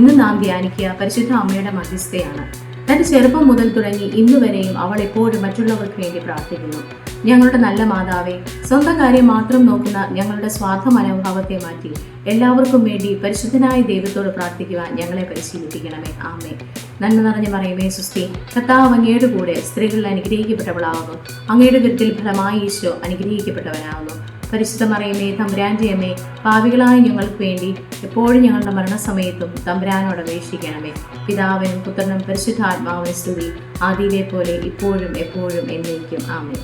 നാം ധ്യാനിക്കുക പരിശുദ്ധ അമ്മയുടെ മധ്യസ്ഥയാണ്. തന്റെ ചെറുപ്പം മുതൽ തുടങ്ങി ഇന്നുവരെയും അവൾ എപ്പോഴും മറ്റുള്ളവർക്ക് വേണ്ടി പ്രാർത്ഥിക്കുന്നു. ഞങ്ങളുടെ നല്ല മാതാവേ സ്വന്തം കാര്യം മാത്രം നോക്കുന്ന ഞങ്ങളുടെ സ്വാർത്ഥ മനോഭാവത്തെ മാറ്റി എല്ലാവർക്കും വേണ്ടി പരിശുദ്ധനായ ദൈവത്തോട് പ്രാർത്ഥിക്കുവാൻ ഞങ്ങളെ പരിശീലിപ്പിക്കണമേ. ആമേ നന്മ നിറഞ്ഞ പറയുമേ സുസ്തി കർത്താവ് അങ്ങയുടെ കൂടെ സ്ത്രീകളിൽ അനുഗ്രഹിക്കപ്പെട്ടവളാവുന്നു അങ്ങയുടെ വിരുത്തിൽ ഫലമായി ഈശോ അനുഗ്രഹിക്കപ്പെട്ടവനാവുന്നു പരിശുദ്ധ മറിയമേ തമ്പുരാന്റെ അമ്മേ പാവികളായ ഞങ്ങൾക്ക് വേണ്ടി എപ്പോഴും ഞങ്ങളുടെ മരണസമയത്തും തമ്പുരാനോട് അപേക്ഷിക്കണമേ. പിതാവിനും പുത്രനും പരിശുദ്ധാത്മാവിനും സ്തുതി. ആദിയിലെ പോലെ ഇപ്പോഴും എപ്പോഴും എന്നേക്കും. ആമേ